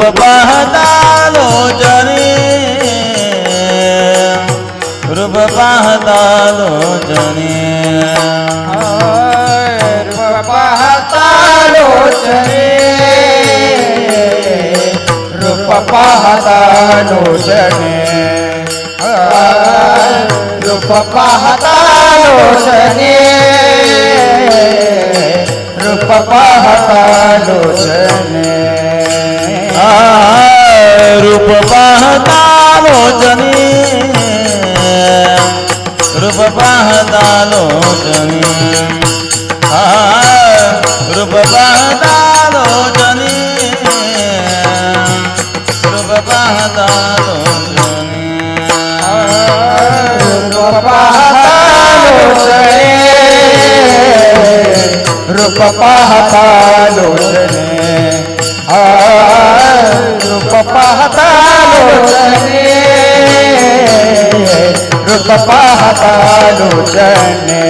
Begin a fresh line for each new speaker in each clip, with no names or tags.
রূপ বহদানো জরে রূপ বহদানো জরে রূপ বহদানো জরে রূপ বহদানো জরে রূপ বহদানো জরে রূপ বহদানো জরে जनी रूप पाहतालो जनी आ रूप पाहतालो जनी रूप पाहतालो जनी
रूप पाहता लोचने रूप पाहता लोचने रूप पाहता लोचने.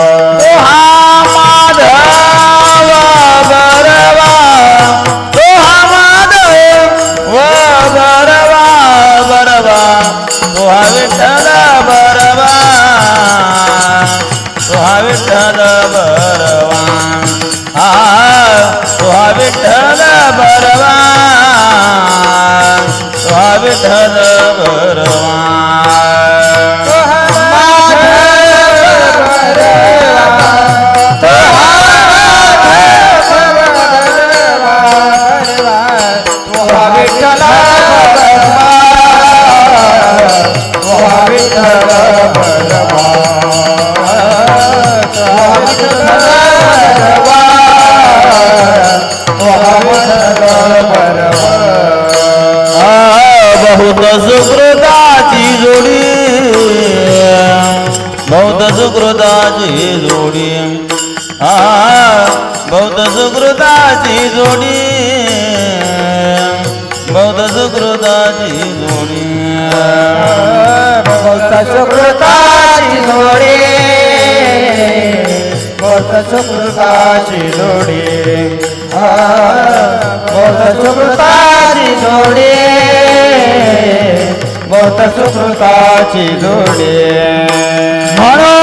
विठ्ठल बरवा
तो हा
सुकृताची जोडी. बौद्ध सुकृताची जोडी. हा बहुत सुकृताची जोडी. बौद्ध सुकृताची जोडी.
बौद्ध सुकृताची जोडी. बौद्ध सुकृताची जोडी. बौद्ध सुकृताची जोडी. बहुत सुकृताची जोडी
म्हणून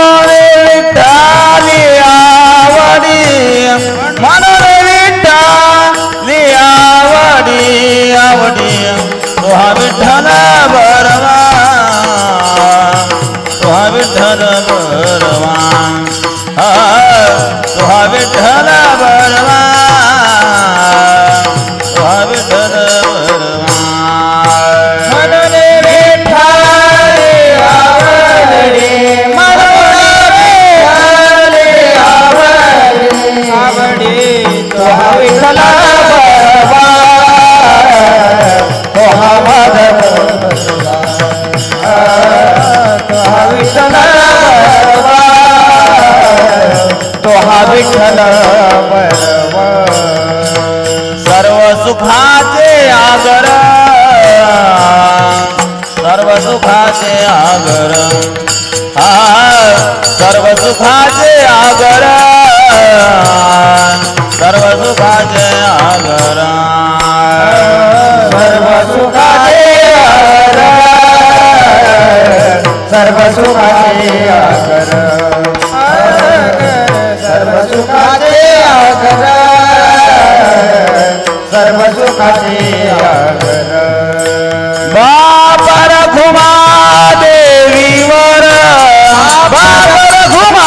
विठ्ठल बरव
सर्व
सुखाचे आगर सर्व सुखाचे आगर हा सर्व सुखाचे आगर
सर्व सुखाचे आगर सर्व सुखाचे आगर सर्व सुखाचे आगर सुखाचे आगर
बापर घुमा देवीवर बापर घुमा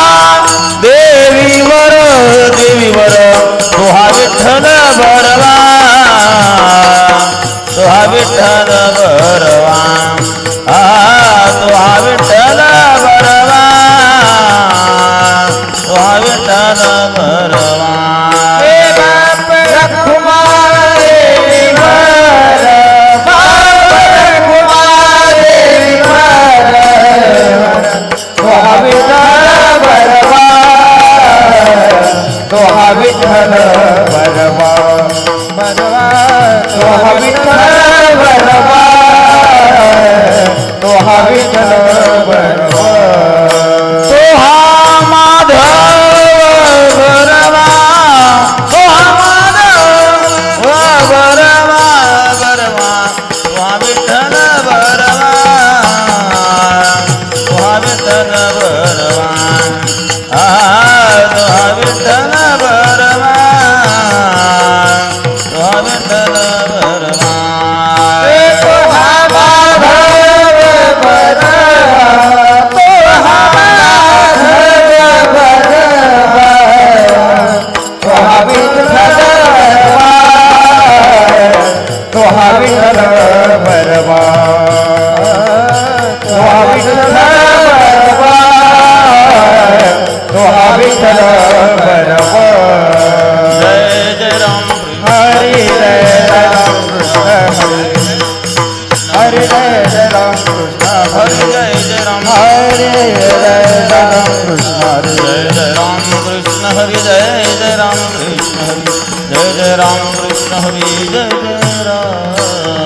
जय राम
कृष्ण हरि जय
जय राम
कृष्ण हरि
जय जय राम कृष्ण हरि जय जय राम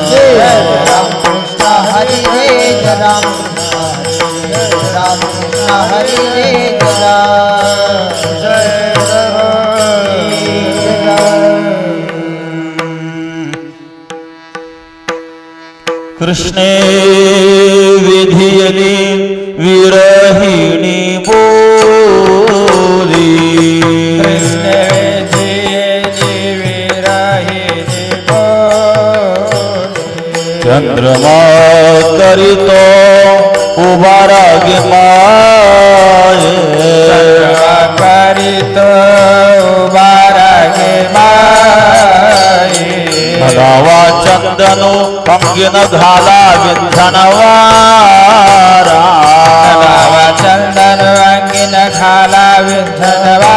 जय राम कृष्ण हरे जय राम
कृष्ण जय राम कृष्ण हरे जय राम जय
कृष्णे विधियनी विरहिणी बोली चंद्रमा करीतो उभारा गे माये।
करीत उबारा गे माये।
भगावा चंदनो अंगिन घाला विंधनवारा
नावा चंदन अंगिन खाला विठ्ठलवारा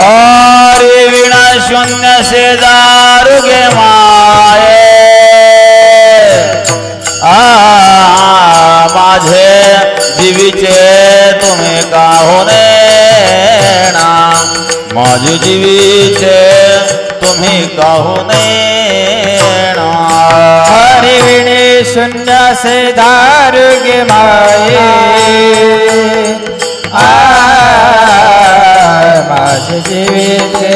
हरे विणा शून्य शेजार गे माये माझे जीवीचे तुम्ही काहुने ना माझे जीवीचे तुम्ही काहुने ना
हरि विणे शून्य से दारुगे माये. आ माझे जीवीचे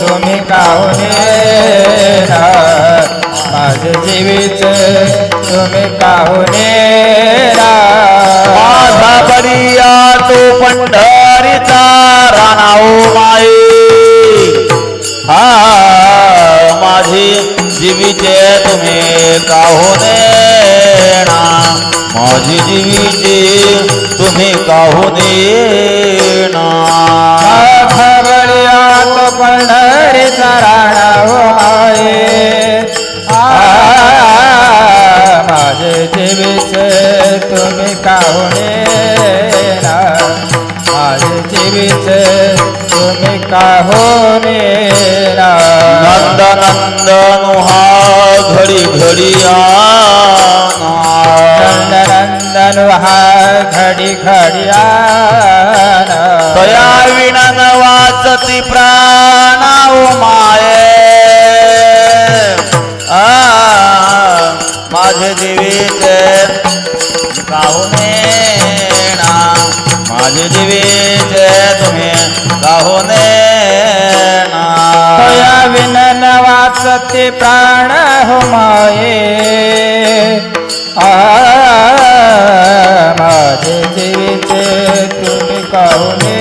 तुम्ही काहुने आज जीवित जीवीचे तुम्ही काहुने
माझा बरिया तो पंढरीचा राणाओ हो माई. हा माझी जीवीचे तुम्ही काहुने माझी जीवीचे तुम्ही काहुने
काहुणे ना।
नंद नंदन हा घडी घडी.
नंदनंदन हा घडी घडियाना
तया विणन वाचती प्राणाऊ माये।
वाचते प्राण हो आ, माझे जीविते तुम्ही काहुने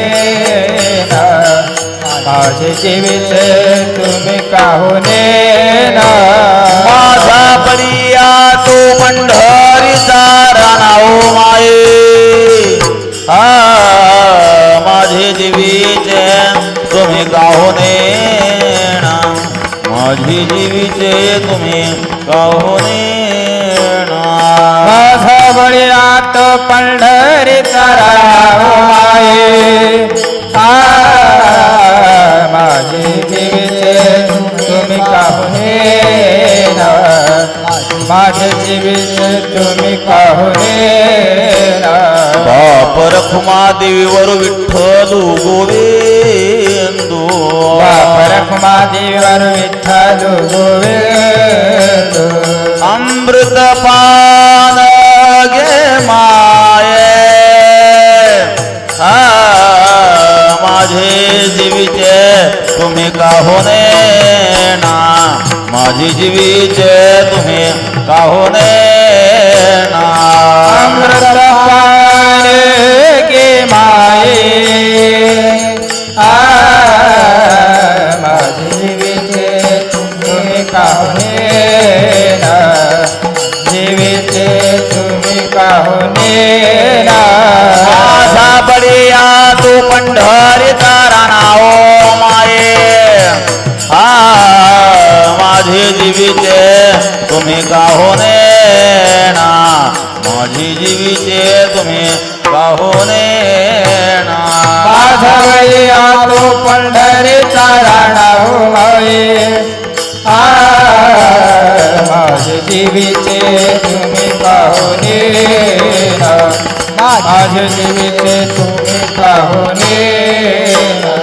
माझे जीविते तुम्ही काहुने
माझा पडिया तो पंढरीचा राणाओ माये। हा माझे जीवीचे तुम्ही काहुने माझी जीवीचे तुम्ही ना
माझा बळी आत पंढरीचा राव माये आ माझे जीविते तुम्ही काहुने माझे जीविते तुम्ही काहुने ना
बाप रखुमा देवीवर विठ्ठल गोविंदो
रखुमा देवर विठ्ठल गोविंद.
अमृत पान गे माये. हा माझे जीवीचे तुम्ही काहोने ना माझी जीवीचे तुम्ही काहोने ना
तुम्ही काहुने ना जीविते तुम्ही काहुने ना
माझा बडिया तू पंढरीचा राणाओ माये। हा माझे जीविते तुम्ही काहोने ना माझी जीविते
जीविते तुम्ही पाहुणे माझे जीविते तुम्ही पाहुणे ना.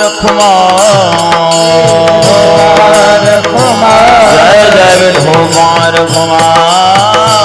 रखुमा
कुमार.
जय जय विठोबार कुमार.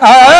कृष्ण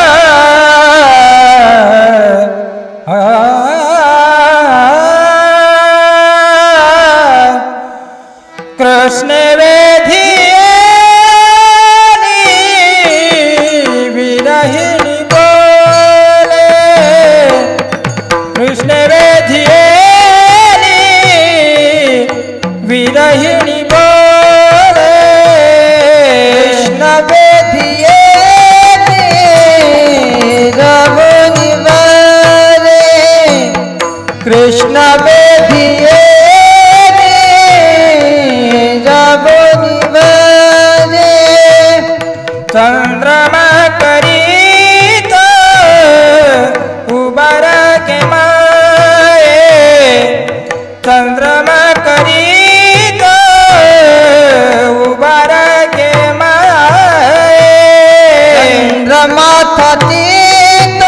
चंद्रमा करीत उबार के माये चंद्रमा थतीत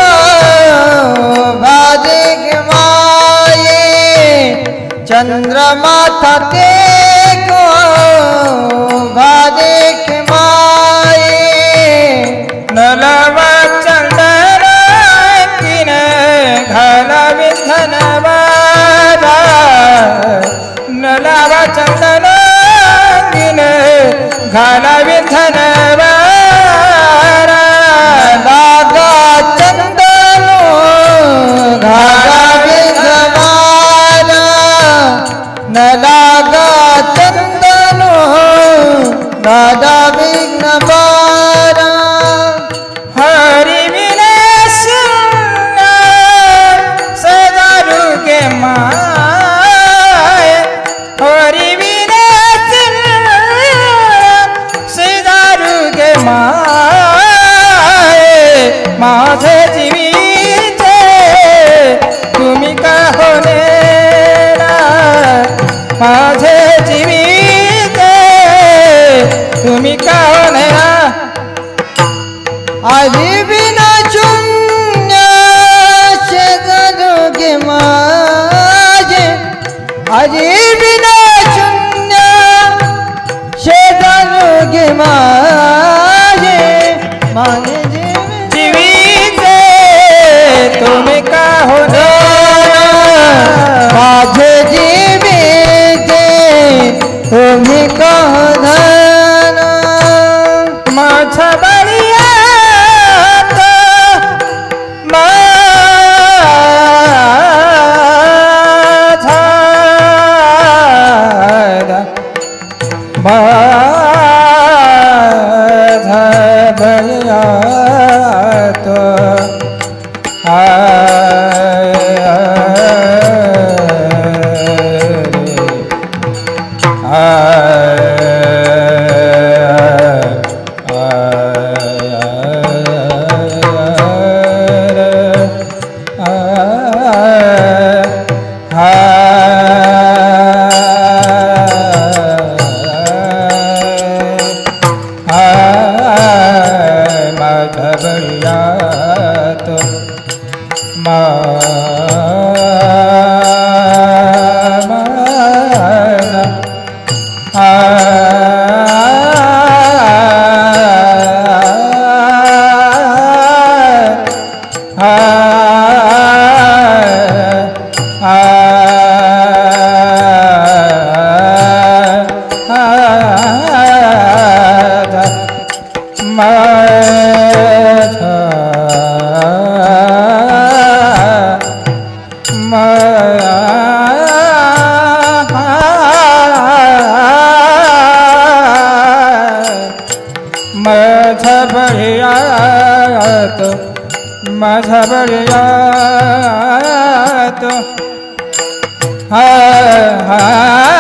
भाजिक माये चंद्रमा थते 奶奶变态男 माझा बळीयात माझा माझा तो हा हा.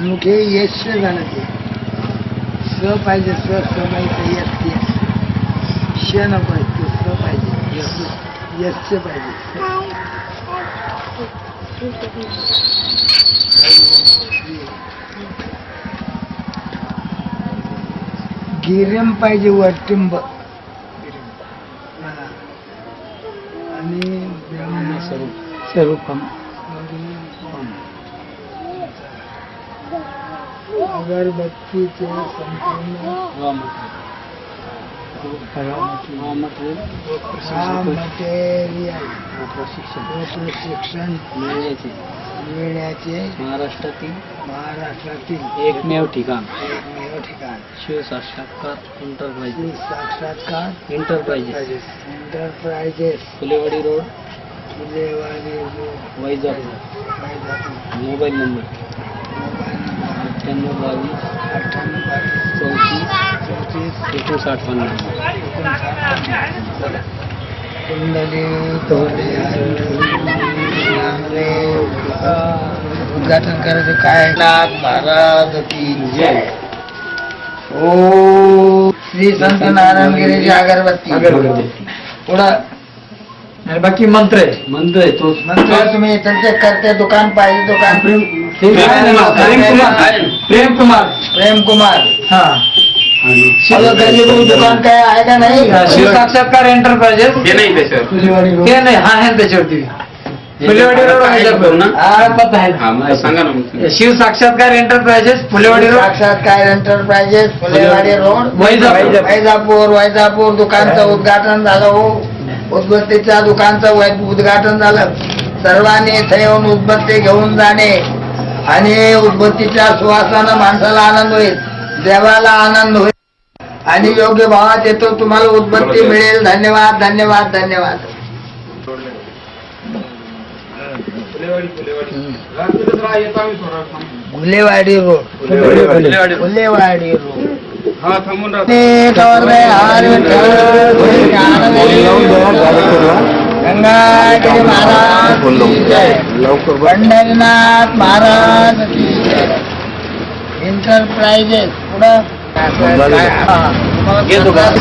मुखे यश झालं ते. स पाहिजे स स पाहिजे यश यश श नको आहे ते स पाहिजे. यश यश पाहिजे. गिरम पाहिजे वटिंब आणि ब्रह्मस्वरूप स्वरूपम अगरबत्तीचे संपूर्ण प्रशिक्षण
मिळण्याचे महाराष्ट्रातील
महाराष्ट्रातील
एकमेव ठिकाण।
एकमेव ठिकाण। Shiv
Sakshatkar enterprises
Sakshatkar enterprises
enterprises
Phulewadi
road, Vaijapur.
Mobile number
अठ्ठ्याण्णव बावीस
अठ्ठ्याण्णव
चौतीस
चौतीस
एकोणसाठ पन्नास
कुंडली उद्घाटन करायचं काय की जय ओ श्री संत नारायणगिरीची अगरबत्ती पुढं
आणि बाकी मंत्र आहे. मंत्र आहे तो.
नंतर तुम्ही त्यांचे करते दुकान पाहिजे दुकान.
प्रेम कुमार. प्रेम कुमार.
प्रेम कुमार.
हा.
गरीब दुकान काय आहे का नाही?
शिव साक्षात्कार एंटरप्राइजेस
हे नाही त्याच्यावर.
ते नाही हा आहे त्याच्यावरती. फुलेवाडी रोड
हा.
हा
आहे.
सांगा ना
Shiv Sakshatkar enterprises Phulewadi road.
Sakshatkar enterprises Phulewadi road.
Vaijapur.
Vaijapur Vaijapur दुकानचं उद्घाटन झालं हो. उदबत्तीच्या दुकानचं उद्घाटन झालं. सर्वांनी इथे येऊन उदबत्ती घेऊन जाणे. आणि उदबत्तीच्या सुवासानं माणसाला आनंद होईल. देवाला आनंद होईल. आणि योग्य भावात येतो तुम्हाला उदबत्ती मिळेल. धन्यवाद धन्यवाद धन्यवाद. Gulewadi road. Gulewadi road. Gangagiri Maharaj Pandharinath Maharaj enterprises पुढं.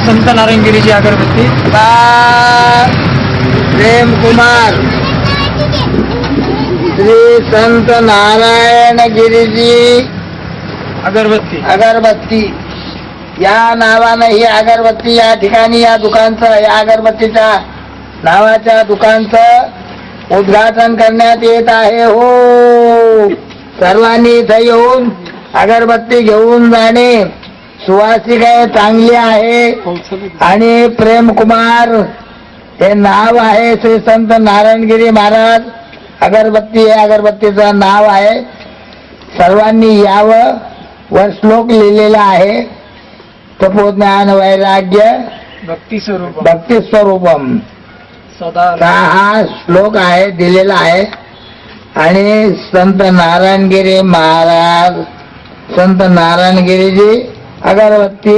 संत नारायणगिरीची अगरबत्ती.
प्रेम कुमार. श्री संत नारायण गिरीजी.
अगरबत्ती.
अगरबत्ती. या नावानं ही अगरबत्ती या ठिकाणी या दुकानचं या अगरबत्तीच्या नावाच्या दुकानचं उद्घाटन करण्यात येत आहे. हो. सर्वांनी इथं येऊन अगरबत्ती घेऊन जाणे सुवासिक आहे चांगली आहे. आणि प्रेम कुमार हे नाव आहे श्री संत नारायणगिरी महाराज. अगरबत्ती हे अगरबत्तीचं नाव आहे. सर्वांनी यावं व श्लोक लिहिलेला आहे. तपोज्ञान वैराग्य
भक्ती स्वरूप
भक्ती स्वरूपम।
सदा
हा श्लोक आहे दिलेला आहे. आणि संत नारायणगिरी महाराज संत नारायणगिरीजी अगरबत्ती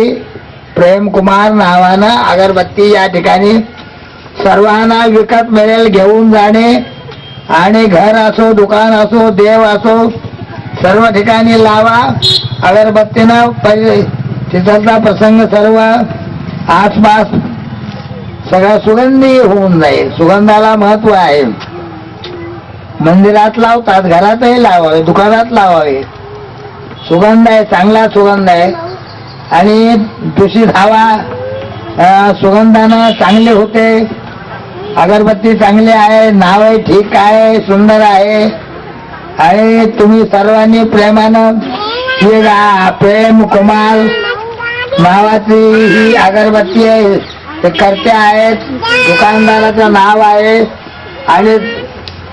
प्रेमकुमार नावानं अगरबत्ती या ठिकाणी सर्वांना विकत मिळेल घेऊन जाणे. आणि घर असो दुकान असो देव असो सर्व ठिकाणी लावा. अगरबत्तीनं परि तिथला प्रसंग सर्व आसपास सगळा सुगंधी होऊन जाईल. सुगंधाला महत्त्व आहे. मंदिरात लावतात घरातही लावावे दुकानात लावावे. सुगंध आहे चांगला सुगंध आहे. आणि दूषित हवा सुगंधानं चांगले होते. अगरबत्ती चांगली आहे नावही ठीक आहे सुंदर आहे. आणि तुम्ही सर्वांनी प्रेमानं प्रेम कुमार नावाची ही अगरबत्ती आहे. ते करते आहेत. दुकानदाराचं नाव आहे. आणि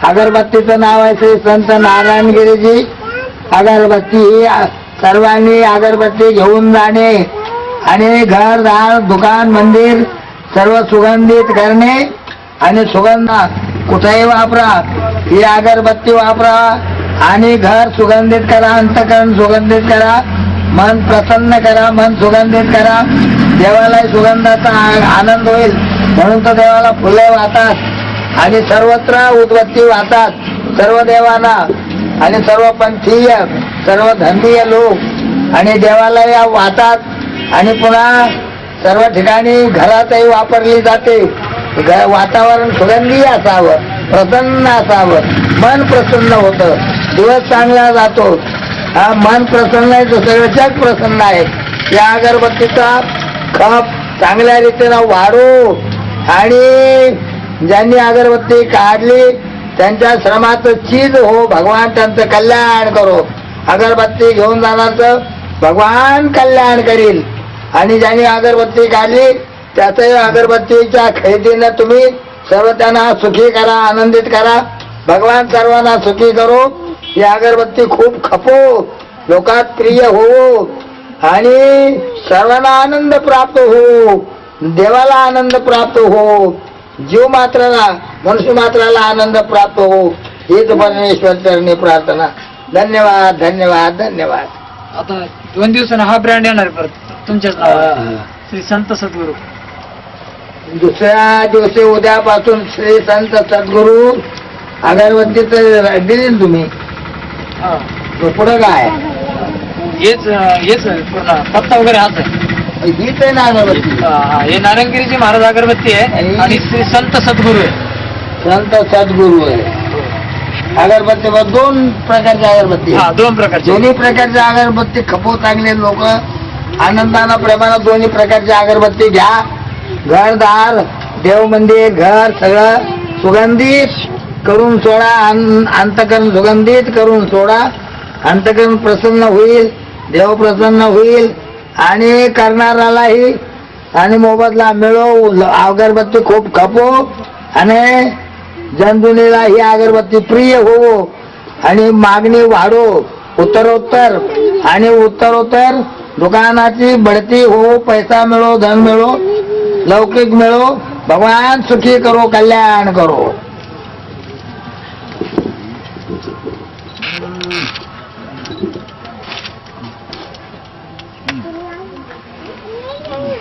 अगरबत्तीचं नाव आहे श्री संत नारायणगिरीजी अगरबत्ती ही सर्वांनी अगरबत्ती घेऊन जाणे आणि घर दार दुकान मंदिर सर्व सुगंधित करणे आणि सुगंध कुठेही वापरा. ही अगरबत्ती वापरा आणि घर सुगंधित करा अंतकरण सुगंधित करा. मन प्रसन्न करा मन सुगंधित करा. देवालाही सुगंधाचा आ- आनंद होईल. म्हणून तर देवाला फुले वाहतात आणि सर्वत्र उदबत्ती वाहतात. सर्व देवांना आणि सर्व पंथीय सर्व धंदीय लोक आणि देवाला या वाहतात. आणि पुन्हा सर्व ठिकाणी घरातही वापरली जाते. वातावरण सुगंधी असावं प्रसन्न असावं. मन प्रसन्न होतं. दिवस चांगला जातो. हा मन प्रसन्न आहे तर सगळं प्रसन्न आहे. या अगरबत्तीचा खप चांगल्या रीतीनं वाढू. आणि ज्यांनी अगरबत्ती काढली त्यांच्या श्रमाचं चीज हो भगवान त्यांचं कल्याण करो. अगरबत्ती घेऊन जाण्याचं भगवान कल्याण करील. आणि ज्यांनी अगरबत्ती काढली त्याचं अगरबत्तीच्या खरेदीनं तुम्ही सर्व त्यांना सुखी करा आनंदित करा. भगवान सर्वांना सुखी करो. ही अगरबत्ती खूप खपो लोकात प्रिय हो आणि सर्वांना आनंद प्राप्त हो देवाला आनंद प्राप्त हो जीव मात्राला मनुष्य मात्राला आनंद प्राप्त हो हीच परमेश्वर चरणी प्रार्थना. धन्यवाद धन्यवाद धन्यवाद.
आता दोन दिवसानं हा ब्रँड येणार परत तुमच्याच नावावर. श्री संत सद्गुरू.
दुसऱ्या दिवशी उद्यापासून श्री संत सद्गुरू अगरबत्ती तर दिली ना तुम्ही?
हा.
पुढं काय?
हेच हेच पूर्ण पत्ता वगैरे हाच आहे.
हीच आहे ना अगरबत्ती
हा, हे. नारायणगिरीची महाराज अगरबत्ती आहे
आणि-
श्री संत सद्गुरू आहे.
संत सद्गुरू आहे. अगरबत्ती वर दोन प्रकारच्या अगरबत्ती
हा. दोन प्रकारचे.
दोन्ही प्रकारच्या अगरबत्ती खपवू चांगले लोक आनंदानं प्रेमानं दोन्ही प्रकारच्या अगरबत्ती घ्या. घरदार देव मंदिर घर सगळं सुगंधित करून सोडा अन- अंतकरण सुगंधित करून सोडा. अंतकरण प्रसन्न होईल देव प्रसन्न होईल. आणि करणारालाही आणि मोबदला मिळो ल- अगरबत्ती खूप खपो आणि जनजुनीला ही अगरबत्ती प्रिय होवो. आणि मागणी वाढो. उत्तरोत्तर आणि उत्तरोत्तर दुकानाची बढती हो पैसा मिळो धन मिळो लौकिक मिळो. भगवान सुखी करो कल्याण करो.